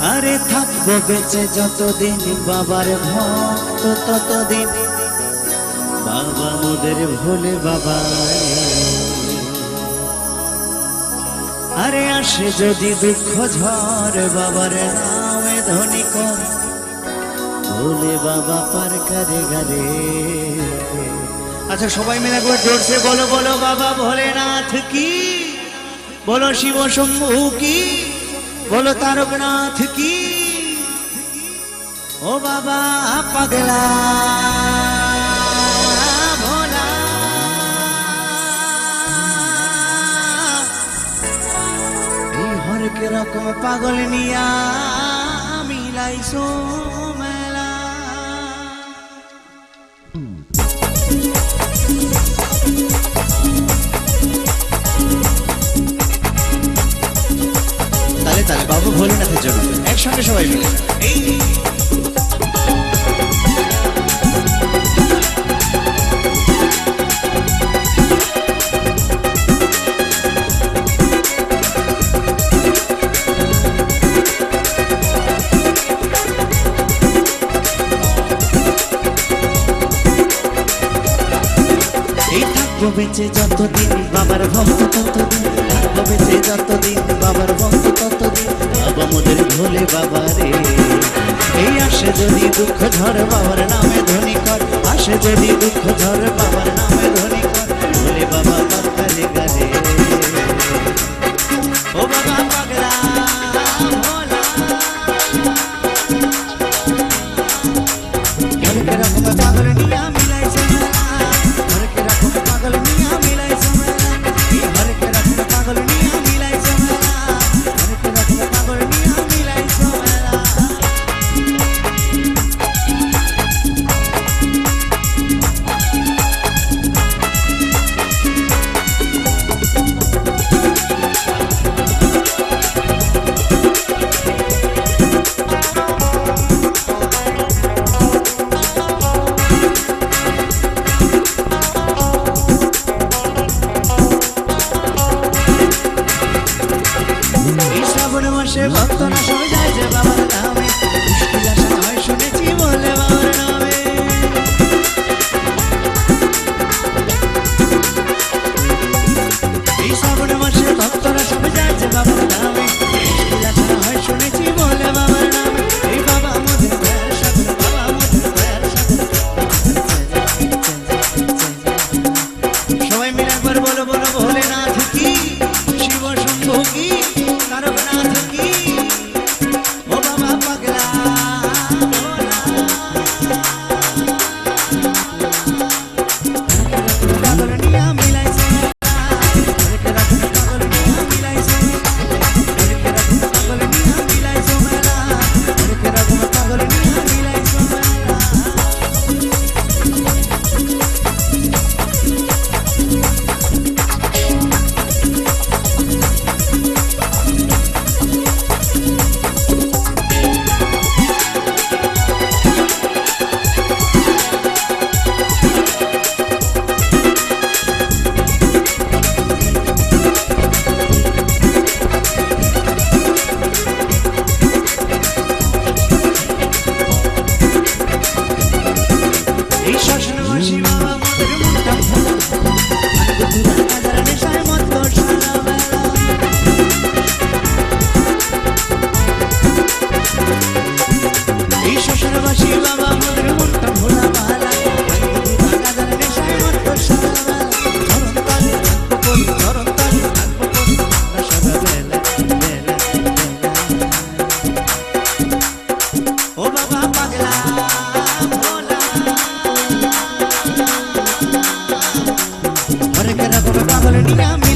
আরে থাকব বেঁচে যতদিন, বাবার ভক্ত ততদিন। বাবা মোদের ভোলে বাবা। আরে আসে যদি দুঃখ ঝড়, বাবার নামে ধনী কর ভোলে বাবা পার করে গারে আচ্ছা সবাই মিলে একবার জোরসে বলো বলো বাবা ভোলেনাথ কি? বলো শিব শম্ভু কি? বলো তারকনাথ কি? ও বাবা পাগলা। ভোলা। এই রকম পাগল নিয়া মিলাইছো। একসঙ্গে সবাই মিলে। বেঁচে যতদিন বাবার ভক্ত ততদিন বেঁচে যতদিন বাবার ভক্ত ভোলে বাবা রে এই আসে যদি দুঃখ ধর বাবার নামে ধনী কর, আসে যদি দুঃখ ধর বাবার নামে বসে ভক্তরা সবাই যায় যে বাবার নামে? মুশকিল আসা হয় শুনেছি বলে বাবার নামে। এই শ্রাবণ মাসে ভক্তরা সবাই শিব শম্ভু কি? তারকা I'm gonna do Niña